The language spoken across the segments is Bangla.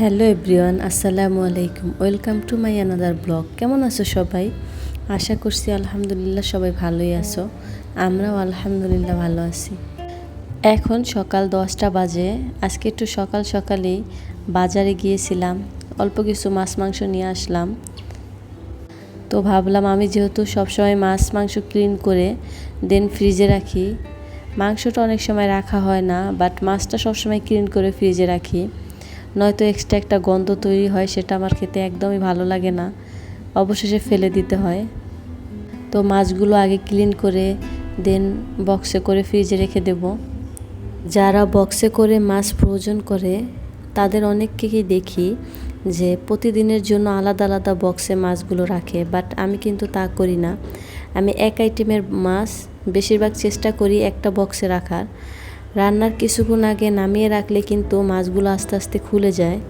হ্যালো এভরিওয়ান, আসসালামু আলাইকুম। Welcome to my another blog. কেমন আছো সবাই? আশা করছি আলহামদুলিল্লাহ সবাই ভালোই আছো। আমরাও আলহামদুলিল্লাহ ভালো আছি। এখন সকাল দশটা বাজে। আজকে একটু সকাল সকালেই বাজারে গিয়েছিলাম। অল্প কিছু মাছ মাংস নিয়ে আসলাম। তো ভাবলাম আমি যেহেতু সবসময় মাছ মাংস ক্লিন করে দেন ফ্রিজে রাখি, মাংসটা অনেক সময় রাখা হয় না বাট মাছটা সবসময় ক্লিন করে ফ্রিজে রাখি। নয়তো এক্সট্রা একটা গন্ধ তৈরি হয়, সেটা আমার খেতে একদমই ভালো লাগে না। অবশেষে ফেলে দিতে হয়। তো মাছগুলো আগে ক্লিন করে দেন বক্সে করে ফ্রিজে রেখে দেব। যারা বক্সে করে মাছ প্রয়োজন করে, তাদের অনেককেই দেখি যে প্রতিদিনের জন্য আলাদা আলাদা বক্সে মাছগুলো রাখে বাট আমি কিন্তু তা করি না। আমি এক আইটেমের মাছ বেশিরভাগ চেষ্টা করি একটা বক্সে রাখার। রান্নার কিছুক্ষণ আগে নামিয়ে রাখলে কিন্তু মাছগুলো আস্তে আস্তে খুলে যায়।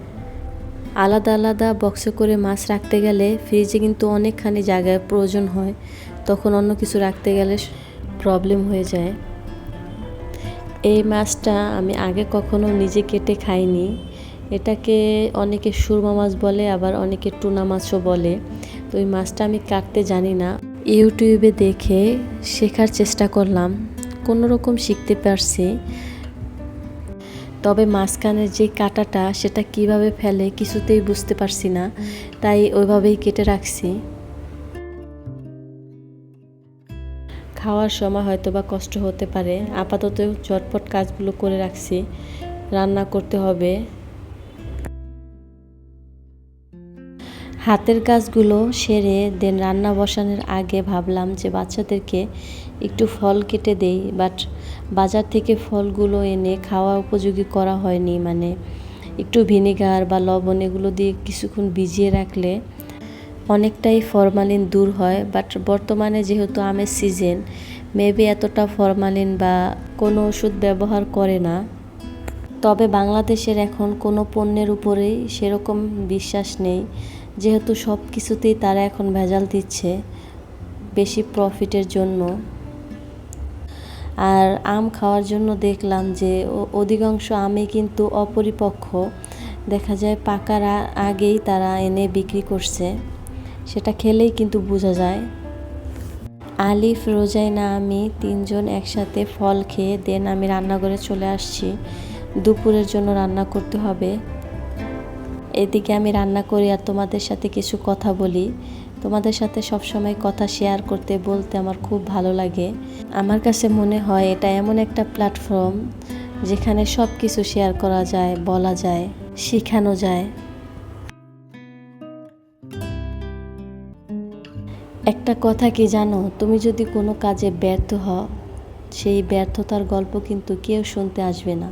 আলাদা আলাদা বক্সে করে মাছ রাখতে গেলে ফ্রিজে কিন্তু অনেকখানি জায়গায় প্রয়োজন হয়। তখন অন্য কিছু রাখতে গেলে প্রবলেম হয়ে যায়। এই মাছটা আমি আগে কখনো নিজে কেটে খাইনি। এটাকে অনেকে সুরমা মাছ বলে, আবার অনেকে টুনা মাছও বলে। তো এই মাছটা আমি কাটতে জানি না। ইউটিউবে দেখে শেখার চেষ্টা করলাম। কোনো রকম শিখতে পারছি, তবে মাঝখানের যে কাটাটা সেটা কীভাবে ফেলে কিছুতেই বুঝতে পারছি না, তাই ওইভাবেই কেটে রাখছি। খাওয়ার সময় হয়তো বা কষ্ট হতে পারে, আপাতত ঝটপট কাজগুলো করে রাখছি, রান্না করতে হবে। হাতের কাজগুলো সেরে দেন রান্না বসানোর আগে ভাবলাম যে বাচ্চাদেরকে একটু ফল কেটে দেই বাট বাজার থেকে ফলগুলো এনে খাওয়া উপযোগী করা হয়নি। মানে একটু ভিনেগার বা লবণ এগুলো দিয়ে কিছুক্ষণ ভিজিয়ে রাখলে অনেকটাই ফরমালিন দূর হয়। বাট বর্তমানে যেহেতু আমের সিজন মেবি এতটা ফরমালিন বা কোনো ওষুধ ব্যবহার করে না। তবে বাংলাদেশের এখন কোনো পণ্যের উপরেই সেরকম বিশ্বাস নেই। যেহেতু সব কিছুতেই তারা এখন ভেজাল দিচ্ছে বেশি প্রফিটের জন্য। আর আম খাওয়ার জন্য দেখলাম যে অধিকাংশ আমে কিন্তু অপরিপক্ষ দেখা যায় পাকার আগেই তারা এনে বিক্রি করছে। সেটা খেলেই কিন্তু বোঝা যায়। আলিফ, রোজাইনা, আমি তিনজন একসাথে ফল খেয়ে দেন আমি রান্নাঘরে চলে আসছি। দুপুরের জন্য রান্না করতে হবে। এদিকে আমি রান্না করি আর তোমাদের সাথে কিছু কথা বলি। তোমাদের সাথে সব সময় কথা শেয়ার করতে, বলতে আমার খুব ভালো লাগে। আমার কাছে মনে হয় এটা এমন একটা প্ল্যাটফর্ম যেখানে সব কিছু শেয়ার করা যায়, বলা যায়, শেখানো যায়। একটা কথা কি জানো? তুমি যদি কোনো কাজে ব্যর্থ হও সেই ব্যর্থতার গল্প কিন্তু কেউ শুনতে আসবে না।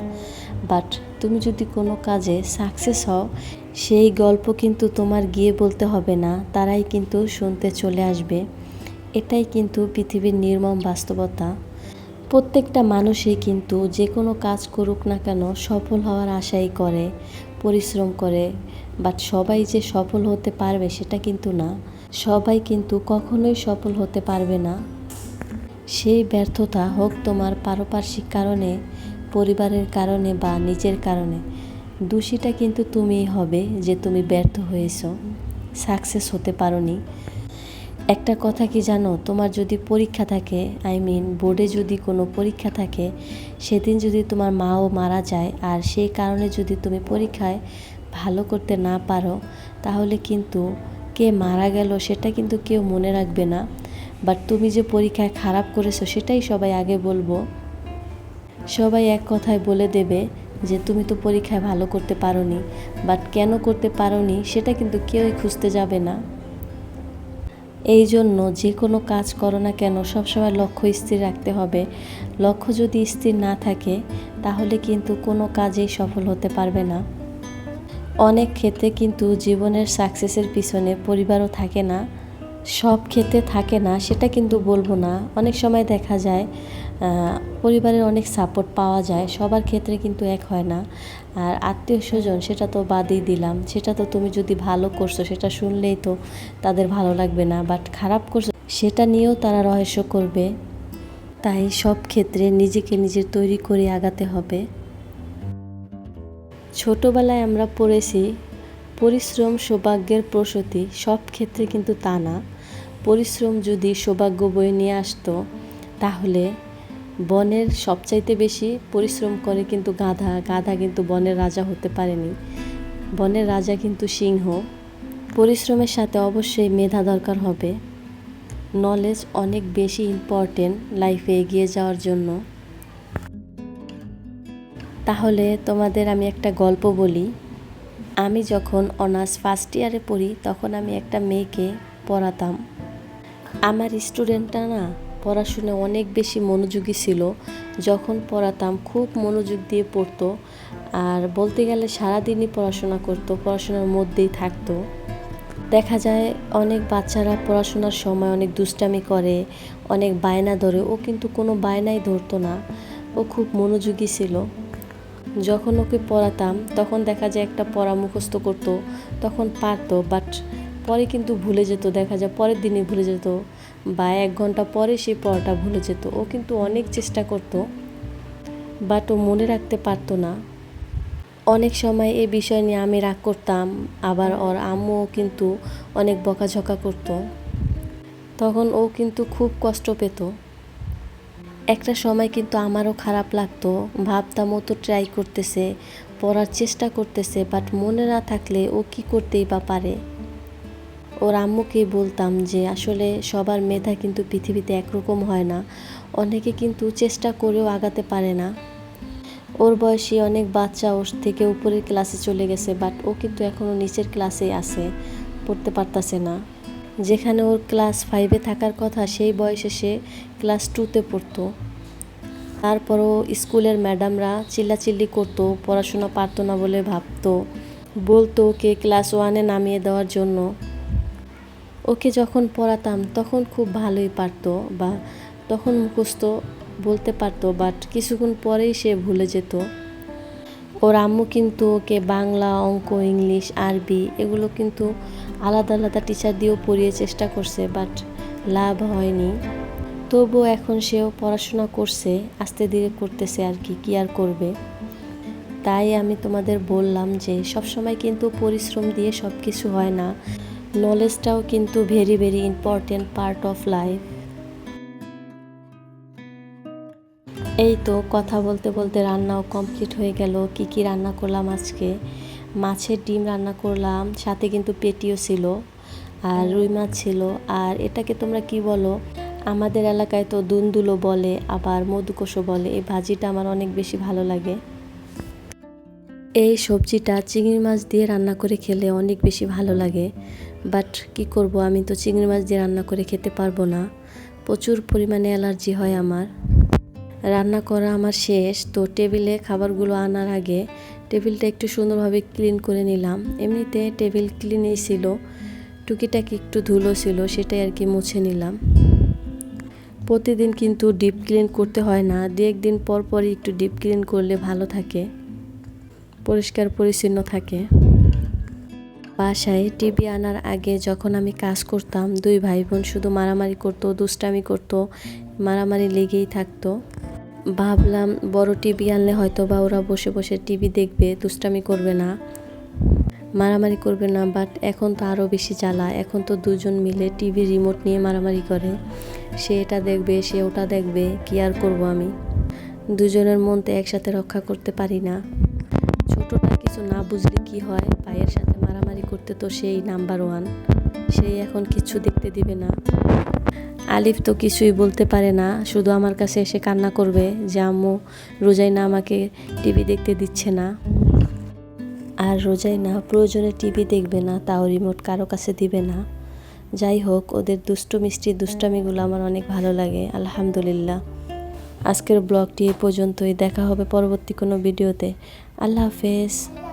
বাট তুমি যদি কোনো কাজে সাকসেস হও, সেই গল্প কিন্তু তোমার গিয়ে বলতে হবে না, তারাই কিন্তু শুনতে চলে আসবে। এটাই কিন্তু পৃথিবীর নির্মম বাস্তবতা। প্রত্যেকটা মানুষই কিন্তু যে কোনো কাজ করুক না কেন সফল হওয়ার আশাই করে, পরিশ্রম করে। বাট সবাই যে সফল হতে পারবে সেটা কিন্তু না। সবাই কিন্তু কখনোই সফল হতে পারবে না। সেই ব্যর্থতা হোক তোমার পারপার্শ্বিক কারণে, পরিবারের কারণে বা নিজের কারণে। দোষীটা কিন্তু তুমিই হবে যে তুমি ব্যর্থ হয়েছ। সাকসেস হতে পারোনি। একটা কথা কি জানো? তোমার যদি পরীক্ষা থাকে, আই মিন বোর্ডে যদি কোনো পরীক্ষা থাকে, সেদিন যদি তোমার মাও মারা যায় আর সেই কারণে যদি তুমি পরীক্ষায় ভালো করতে না পারো, তাহলে কিন্তু কে মারা গেল সেটা কিন্তু কেউ মনে রাখবে না। বাট তুমি যে পরীক্ষায় খারাপ করেছ, সেটাই সবাই আগে বলব। সবাই এক কথায় বলে দেবে যে, তুমি তো পরীক্ষায় ভালো করতে পারোনি। বাট কেন করতে পারোনি, সেটা কিন্তু কেউই খুঁজতে যাবে না। এই জন্য যে কোনো কাজ করো না কেন, সবসময় লক্ষ্য স্থির রাখতে হবে। লক্ষ্য যদি স্থির না থাকে, তাহলে কিন্তু কোনো কাজেই সফল হতে পারবে না। অনেক ক্ষেত্রে কিন্তু জীবনের সাকসেসের পিছনে পরিবারও থাকে না। সব ক্ষেত্রে থাকে না, সেটা কিন্তু বলব না। অনেক সময় দেখা যায় পরিবারের অনেক সাপোর্ট পাওয়া যায়, সবার ক্ষেত্রে কিন্তু এক হয় না। আর আত্মীয় স্বজন, সেটা তো বাদই দিলাম। সেটা তো তুমি যদি ভালো করছ, সেটা শুনলেই তো তাদের ভালো লাগবে না বাট খারাপ করছ, সেটা নিয়েও তারা রহস্য করবে। তাই সব ক্ষেত্রে নিজেকে নিজের তৈরি করে আগাতে হবে। ছোটোবেলায় আমরা পড়েছি, পরিশ্রম, সৌভাগ্যের প্রসূতি সব ক্ষেত্রে কিন্তু তা না। পরিশ্রম যদি সৌভাগ্য বয়ে নিয়ে আসতো, তাহলে বনের সবচাইতে বেশি পরিশ্রম করে কিন্তু গাধা গাধা কিন্তু বনের রাজা হতে পারেনি। বনের রাজা কিন্তু সিংহ। পরিশ্রমের সাথে অবশ্যই মেধা দরকার হবে। নলেজ অনেক বেশি ইম্পর্টেন্ট লাইফে এগিয়ে যাওয়ার জন্য। তাহলে তোমাদের আমি একটা গল্প বলি। আমি যখন অনার্স ফার্স্ট ইয়ারে পড়ি, তখন আমি একটা মেয়েকে পড়াতাম। আমার স্টুডেন্টটা না পড়াশুনে অনেক বেশি মনোযোগী ছিল। যখন পড়াতাম খুব মনোযোগ দিয়ে পড়তো আর বলতে গেলে সারাদিনই পড়াশোনা করতো, পড়াশোনার মধ্যেই থাকতো। দেখা যায় অনেক বাচ্চারা পড়াশোনার সময় অনেক দুষ্টামি করে, অনেক বায়না ধরে। ও কিন্তু কোনো বায়নাই ধরতো না। ও খুব মনোযোগী ছিল। যখন ওকে পড়াতাম, তখন দেখা যায় একটা পড়া মুখস্থ করতো, তখন পারতো বাট পরে কিন্তু ভুলে যেত, দেখা যায় পরের দিনই ভুলে যেত বা এক ঘণ্টা পরে সেই পড়াটা ভুলে যেত। ও কিন্তু অনেক চেষ্টা করতো বাট ও মনে রাখতে পারতো না। অনেক সময় এই বিষয় নিয়ে আমি রাগ করতাম, আবার ওর আম্মুও কিন্তু অনেক বকাঝকা করতো। তখন ও কিন্তু খুব কষ্ট পেত। একটা সময় কিন্তু আমারও খারাপ লাগতো, ভাবতাম ও তো ট্রাই করতেছে, পড়ার চেষ্টা করতেছে বাট মনে না থাকলে ও কি করতেই বা পারে। ওর আম্মুকে বলতাম যে আসলে সবার মেধা কিন্তু পৃথিবীতে একরকম হয় না। অনেকে কিন্তু চেষ্টা করেও আগাতে পারে না। ওর বয়সী অনেক বাচ্চা ওর থেকে উপরের ক্লাসে চলে গেছে বাট ও কিন্তু এখনও নিচের ক্লাসেই আছে, পড়তে পারতাছে না। যেখানে ওর ক্লাস ফাইভে থাকার কথা, সেই বয়সে সে ক্লাস টুতে পড়তো। তারপরও স্কুলের ম্যাডামরা চিল্লাচিল্লি করতো, পড়াশোনা পারতো না বলে ভাবতো। বলতো ওকে ক্লাস ওয়ানে নামিয়ে দেওয়ার জন্য। ওকে যখন পড়াতাম, তখন খুব ভালোই পারতো বা তখন মুখস্থ বলতে পারতো বাট কিছুক্ষণ পরেই সে ভুলে যেত। ওর আম্মু কিন্তু ওকে বাংলা, অঙ্ক, ইংলিশ, আরবি এগুলো কিন্তু আলাদা আলাদা টিচার দিয়েও পড়িয়ে চেষ্টা করছে বাট লাভ হয়নি। তবুও এখন সেও পড়াশোনা করছে, আস্তে ধীরে করতেছে আর কি, কী আর করবে? তাই আমি তোমাদের বললাম যে সবসময় কিন্তু পরিশ্রম দিয়ে সব কিছু হয় না। নলেজটাও কিন্তু very very important part of life এই তো কথা বলতে বলতে রান্নাও কমপ্লিট হয়ে গেল। কি কি রান্না করলাম আজকে? মাছের ডিম রান্না করলাম, সাথে কিন্তু পেটিও ছিল আর রুই মাছ ছিল। আর এটাকে তোমরা কি বলো? আমাদের এলাকায় তো দুন্দুলো বলে, আবার মধুকোষও বলে। এই ভাজিটা আমার অনেক বেশি ভালো লাগে। এই সবজিটা চিংড়ি মাছ দিয়ে রান্না করে খেলে অনেক বেশি ভালো লাগে। বাট কি করব, আমি তো চিংড়ি মাছ দিয়ে রান্না করে খেতে পারব না। প্রচুর পরিমাণে অ্যালার্জি হয় আমার। রান্না করা আমার শেষ, তো টেবিলে খাবারগুলো আনার আগে টেবিলটা একটু সুন্দরভাবে ক্লিন করে নিলাম। এমনিতে টেবিল ক্লিনেই ছিল, টুকিটাকি একটু ধুলো ছিল, সেটাই আর কি মুছে নিলাম। প্রতিদিন কিন্তু ডিপ ক্লিন করতে হয় না, দু একদিন পর পরই একটু ডিপ ক্লিন করলে ভালো থাকে, পরিষ্কার পরিচ্ছন্ন থাকে। বাসায় টিভি আনার আগে যখন আমি কাজ করতাম, দুই ভাই বোন শুধু মারামারি করতো, দুষ্টামি করতো, মারামারি লেগেই থাকতো। ভাবলাম বড় টিভি আনলে হয়তো বা ওরা বসে বসে টিভি দেখবে, দুষ্টামি করবে না, মারামারি করবে না বাট এখন তো আরও বেশি জ্বালা, এখন তো দুজন মিলে টিভি রিমোট নিয়ে মারামারি করে। সে এটা দেখবে, সে ওটা দেখবে, কি আর করব আমি? দুজনের মন তো একসাথে রক্ষা করতে পারি না। ছোটটা কিছু না বুঝলে কি হয় ভাইয়ের সাথে করতে তো সেই নাম্বার ওয়ান। সেই এখন কিছু দেখতে দিবে না। আলিফ তো কিছুই বলতে পারে না। শুধু আমার কাছে এসে কান্না করবে যে আম্মু রোজাইনা আমাকে টিভি দেখতে দিচ্ছে না। আর রোজাইনা প্রয়োজনে টিভি দেখবে না, তাও রিমোট কারও কাছে দিবে না। যাই হোক, ওদের দুষ্টু মিষ্টি দুষ্টামিগুলো আমার অনেক ভালো লাগে, আলহামদুলিল্লাহ। আজকের ব্লগটি এই পর্যন্তই। দেখা হবে পরবর্তী কোনো ভিডিওতে। আল্লাহ হাফেজ।